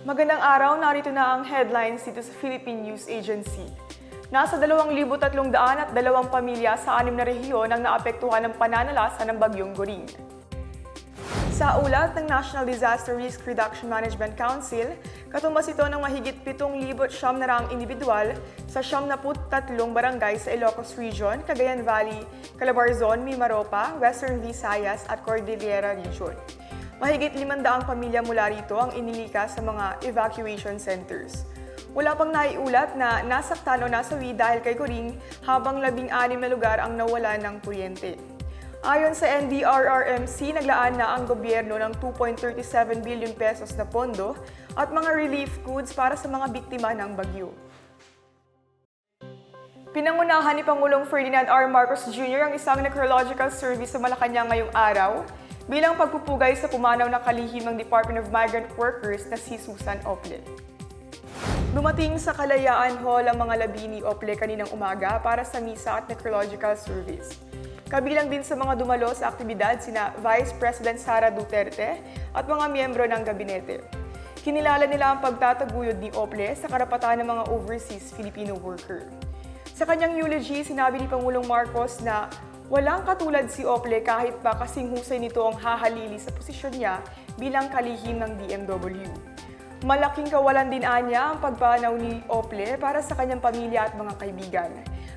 Magandang araw, narito na ang headlines dito sa Philippine News Agency. Nasa 2,300 at dalawang pamilya sa anim na rehiyon ang naapektuhan ng pananalasa ng bagyong Goring. Sa ulat ng National Disaster Risk Reduction Management Council, katumbas ito ng mahigit 7,000 siyam na raang individual sa siyam na tatlong barangay sa Ilocos Region, Cagayan Valley, Calabarzon, Mimaropa, Western Visayas at Cordillera Region. Mahigit 500 pamilya mula rito ang inilika sa mga evacuation centers. Wala pang naiulat na nasaktan o nasawi dahil kay Coring habang labing-anim na lugar ang nawala ng kuryente. Ayon sa NDRRMC, naglaan na ang gobyerno ng 2.37 billion pesos na pondo at mga relief goods para sa mga biktima ng bagyo. Pinangunahan ni Pangulong Ferdinand R. Marcos Jr. ang isang necrological service sa Malacanang ngayong araw bilang pagpupugay sa pumanaw na kalihim ng Department of Migrant Workers na si Susan Ople. Dumating sa Kalayaan Hall ang mga labi ni Ople kaninang umaga para sa misa at necrological service. Kabilang din sa mga dumalo sa aktibidad sina Vice President Sara Duterte at mga miyembro ng gabinete. Kinilala nila ang pagtataguyod ni Ople sa karapatan ng mga overseas Filipino worker. Sa kanyang eulogy, sinabi ni Pangulong Marcos na walang katulad si Ople kahit pa kasing husay nito ang hahalili sa posisyon niya bilang kalihim ng DMW. Malaking kawalan din anya ang pagpanaw ni Ople para sa kanyang pamilya at mga kaibigan.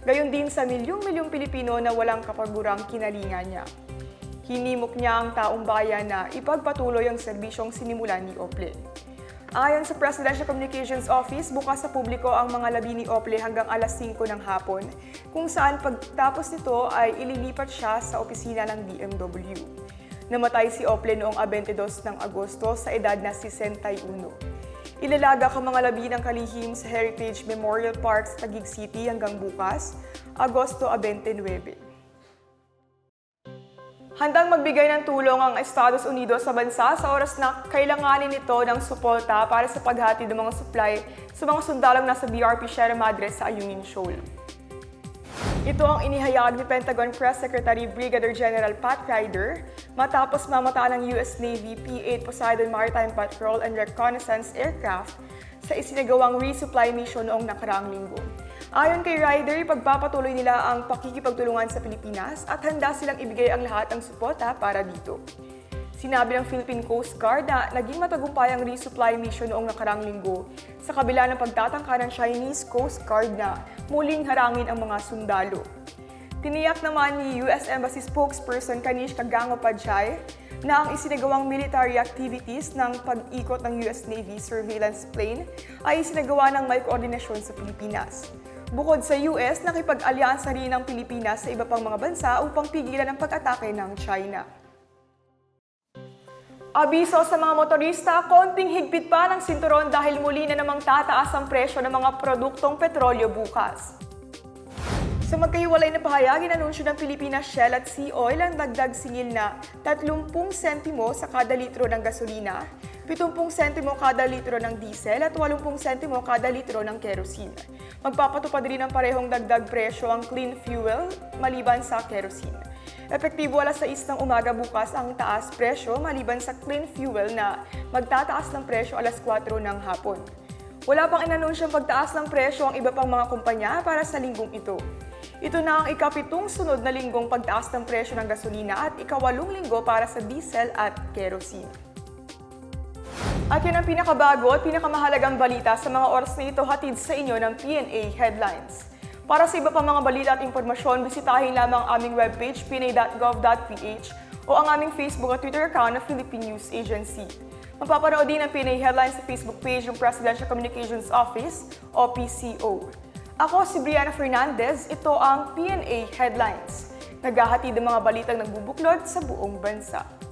Gayon din sa milyong-milyong Pilipino na walang kapagurang kinalingan niya. Hinimok niya ang taong bayan na ipagpatuloy ang serbisyong sinimulan ni Ople. Ayon sa Presidential Communications Office, bukas sa publiko ang mga labi ni Ople hanggang alas 5 ng hapon, kung saan pagtapos nito ay ililipat siya sa opisina ng DMW. Namatay si Ople noong 22 ng Agosto sa edad na 61. Ilalaga ka mga labi ng kalihim sa Heritage Memorial Park sa Taguig City hanggang bukas, Agosto 29. Handang magbigay ng tulong ang Estados Unidos sa bansa sa oras na kailanganin nito ng suporta para sa paghati ng mga supply sa mga sundalong nasa BRP Sierra Madre sa Ayungin Shoal. Ito ang inihayag ni Pentagon Press Secretary Brigadier General Pat Ryder matapos mamata ng US Navy P-8 Poseidon Maritime Patrol and Reconnaissance Aircraft sa isinagawang resupply mission noong nakaraang linggo. Ayon kay Ryder, pagpapatuloy nila ang pakikipagtulungan sa Pilipinas at handa silang ibigay ang lahat ng suporta para dito. Sinabi ng Philippine Coast Guard na naging matagumpay ang resupply mission noong nakarang linggo sa kabila ng pagtatangka ng Chinese Coast Guard na muling harangin ang mga sundalo. Tiniyak naman ni US Embassy spokesperson Kanish Kagango Pajay na ang isinagawang military activities ng pag-ikot ng US Navy surveillance plane ay isinagawa ng may koordinasyon sa Pilipinas. Bukod sa US, nakipag-alyansa rin ang Pilipinas sa iba pang mga bansa upang pigilan ang pag-atake ng China. Abiso sa mga motorista, konting higpit pa ng sinturon dahil muli na namang tataas ang presyo ng mga produktong petrolyo bukas. Sa magkahiwalay na pahayag, inanunsyo ng Pilipinas Shell at Sea Oil ang dagdag singil na 30 sentimo sa kada litro ng gasolina, 70 sentimo kada litro ng diesel at 80 sentimo kada litro ng kerosene. Magpapatupad rin ng parehong dagdag presyo ang clean fuel maliban sa kerosene. Epektibo alas 6 ng umaga bukas ang taas presyo maliban sa clean fuel na magtataas ng presyo alas 4 ng hapon. Wala pang inanunsyang pagtaas ng presyo ang iba pang mga kumpanya para sa linggong ito. Ito na ang ikapitong sunod na linggong pagtaas ng presyo ng gasolina at ikawalong linggo para sa diesel at kerosene. At yan ang pinakabago at pinakamahalagang balita sa mga oras na ito hatid sa inyo ng PNA Headlines. Para sa iba pang mga balita at impormasyon, bisitahin lamang ang aming webpage pna.gov.ph o ang aming Facebook at Twitter account na Philippine News Agency. Mapapanood din ang PNA Headlines sa Facebook page ng Presidential Communications Office o PCO. Ako si Brianna Fernandez, ito ang PNA Headlines. Naghahatid ng mga balitang nagbubuklod sa buong bansa.